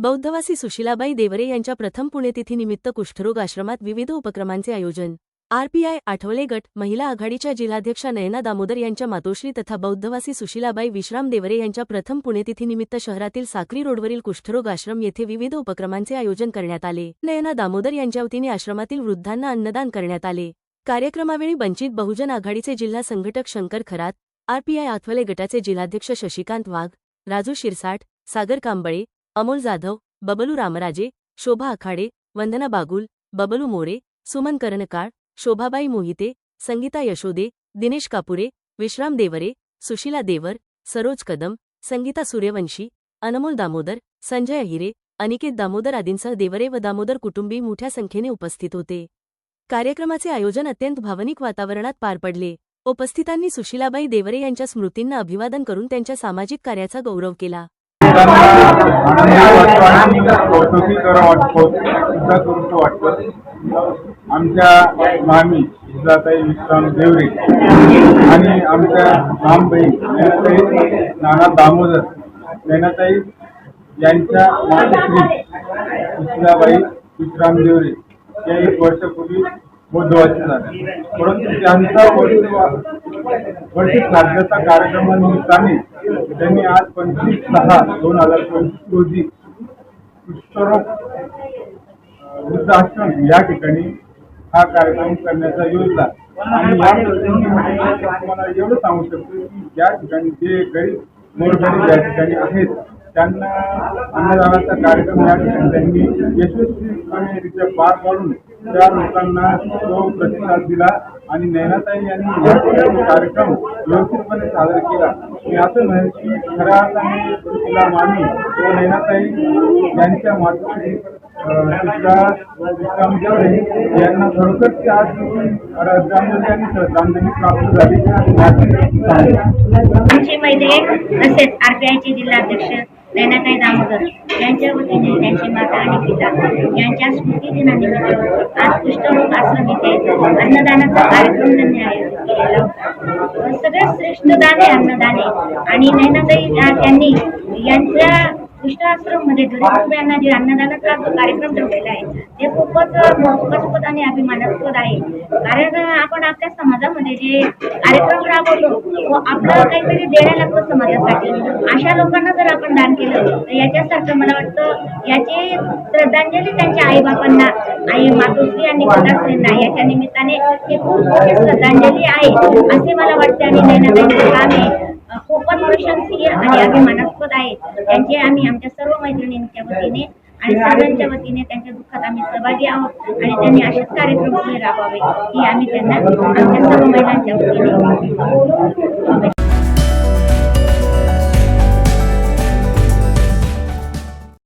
बौद्धवासी सुशीलाबाई देवरे यांच्या प्रथम पुण्यतिथीनिमित्त कुष्ठरोग आश्रमात विविध उपक्रमांचे आयोजन. आरपीआय आठवले गट महिला आघाडीच्या जिल्हाध्यक्षा नयना दामोदर यांच्या मातोश्री तथा बौद्धवासी सुशीलाबाई विश्राम देवरे यांच्या प्रथम पुण्यतिथीनिमित्त शहरातील साक्री रोडवरील कुष्ठरोग आश्रम येथे विविध उपक्रमांचे आयोजन करण्यात आले. नयना दामोदर यांच्या वतीने आश्रमातील वृद्धांना अन्नदान करण्यात आले. कार्यक्रमावेळी वंचित बहुजन आघाडीचे जिल्हा संघटक शंकर खरात आरपीआय आठवले गटाचे जिल्हाध्यक्ष शशिकांत वाघ राजू शिरसाट सागर कांबळे अमोल जाधव बबलू रामराजे शोभा आखाडे वंदना बागुल बबलू मोरे सुमन कर्णकाळ शोभाबाई मोहिते संगीता यशोदे दिनेश कापुरे विश्राम देवरे सुशीला देवर सरोज कदम संगीता सूर्यवंशी अनमोल दामोदर संजय अहिरे अनिकेत दामोदर आदींसह देवरे व दामोदर कुटुंबी मोठ्या संख्येने उपस्थित होते. कार्यक्रमाचे आयोजन अत्यंत भावनिक वातावरणात पार पडले. उपस्थितांनी सुशीलाबाई देवरे यांच्या स्मृतींना अभिवादन करून त्यांच्या सामाजिक कार्याचा गौरव केला. कौतुकी करा वाटतो सुद्धा आमच्या मामी जिजाताई विश्राम देवरे आणि आमच्या रामबाई नैनाताई नाना दामोदर नैनाताई यांच्या मातोश्री सुशीलाबाई विश्राम देवरे या एक वर्षापूर्वी बोधवाचे झाले परंतु त्यांचा वर्ष वर्ष श्राद्धाचा कार्यक्रमानिमित्ताने त्यांनी आज पंचवीस सहा दोन हजार पंचवीस रोजी कुष्ठरोग वृद्धाश्रम या ठिकाणी हा कार्यक्रम करण्याचा योजना. आणि या प्रसंगी तुम्हाला एवढं सांगू शकतो की या ठिकाणी जे गरीब मोरगरीब या ठिकाणी आहेत त्यांना अन्नदानाचा कार्यक्रम या ठिकाणी त्यांनी यशस्वीपणेरित्या पार पाडून त्या लोकांना तो प्रतिसाद दिला आणि नैनाताई यांनी कार्यक्रम व्यवस्थितपणे सादर केला मी असं म्हणेन की खऱ्या अर्थाने तिला मामी व नैनाताई यांच्या मातोश्री यांना खरोखर आज श्रद्धांजली आणि श्रद्धांजली प्राप्त झाली याची सांगेन. तसेच आरपीआयचे जिल्हाध्यक्ष नैनाताई दामोदर यांच्या वतीने त्यांची माता आणि पिता यांच्या स्मृती दिनानिमित्त आज कुष्ठरोग आश्रम येथे अन्नदानाचा कार्यक्रम त्यांनी आयोजित केलेला होता सगळ्यात श्रेष्ठ दान आहे अन्नदाने आणि नैनाताई त्यांनी यांच्या कुष्ठ आश्रममध्ये गरीब कुटुंबियांना जे अन्नदानाचा कार्यक्रम ठेवलेला आहे ते खूपच कौतुकास्पद आणि अभिमानास्पद आहे. कारण आपण आपल्या समाजामध्ये जे कार्यक्रम राबवतो व आपलं काहीतरी देण्या लागतं समाजासाठी. अशा लोकांना जर आपण दान केलं तर याच्यासारखं मला वाटतं याची श्रद्धांजली त्यांच्या आई बापांना आई मातोश्री आणि पिताश्रींना याच्या निमित्ताने हे खूप मोठी श्रद्धांजली आहे असे मला वाटते. आणि नैनाताईंचं काम आहे. खूपच प्रशंसीय आणि अभिमानास्पद आहे. त्यांचे आम्ही आमच्या सर्व मैत्रिणींच्या वतीने आणि सर्वांच्या वतीने त्यांच्या दुःखात आम्ही सहभागी आहोत आणि त्यांनी असेच कार्यक्रम राबवावे ही आम्ही त्यांना आमच्या सर्व महिलांच्या वतीने